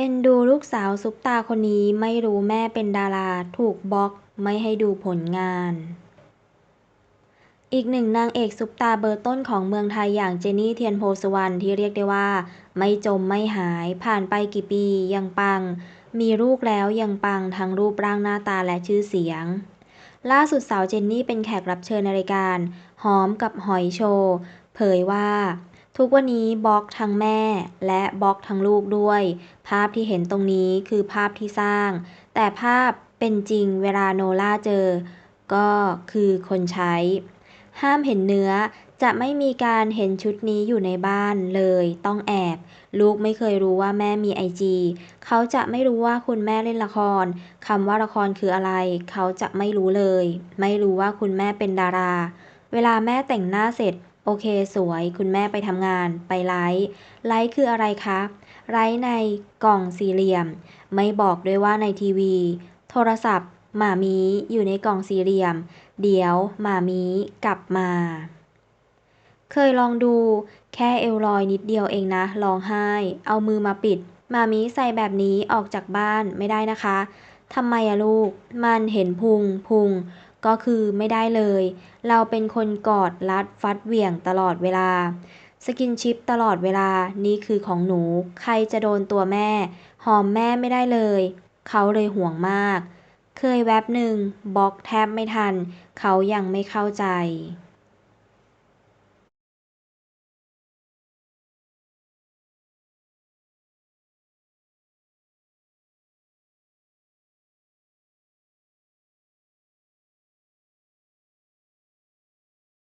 เอ็นดูลูกสาวซุปตาคนนี้ไม่รู้แม่เป็นดารา ถูกบล็อกไม่ให้ดูผลงาน อีกหนึ่งนางเอกซุปตาเบอร์ต้นของเมืองไทยอย่างเจนนี่เทียนโพสวรรณที่เรียกได้ว่า ไม่จมไม่หายผ่านไปกี่ปียังปัง มีลูกแล้วยังปังทั้งรูปร่างหน้าตาและชื่อเสียง ล่าสุดสาวเจนนี่เป็นแขกรับเชิญในรายการ หอมกับหอยโชว์เผยว่า ทุกวันนี้บล็อกทั้งแม่ และบล็อกทั้งลูกด้วย ภาพที่เห็นตรงนี้คือภาพที่สร้าง แต่ภาพเป็นจริงเวลาโนล่าเจอ ก็คือคนใช้ ห้ามเห็นเนื้อจะไม่มีการเห็นชุดนี้อยู่ในบ้านเลยต้องแอบ ลูกไม่เคยรู้ว่าแม่มีไอจีเขาจะไม่รู้ว่าคุณแม่เล่นละครคำว่าละครคืออะไร เขาจะไม่รู้เลย ไม่รู้ว่าคุณแม่เป็นดารา เวลาแม่แต่งหน้าเสร็จ โอเค สวย คุณแม่ไปทำงาน ไปไลฟ์ไลฟ์คืออะไรคะไลฟ์ในกล่องสี่เหลี่ยม ไม่บอกด้วยว่าในทีวี โทรศัพท์หมามีอยู่ในกล่องสี่เหลี่ยม เดี๋ยวหมามีกลับมา เคยลองดู แค่เอวลอยนิดเดียวเองนะ ร้องไห้ เอามือมาปิดหมามีใส่แบบนี้ออกจากบ้านไม่ได้นะคะทำไมอะลูก มันเห็นพุงพุง ก็คือไม่ได้เลย เราเป็นคนกอดรัดฟัดเหวี่ยงตลอดเวลา สกินชิปตลอดเวลา นี่คือของหนู ใครจะโดนตัวแม่ หอมแม่ไม่ได้เลย เขาเลยห่วงมาก เคยแวบหนึ่งบล็อกแทบไม่ทัน เขายังไม่เข้าใจ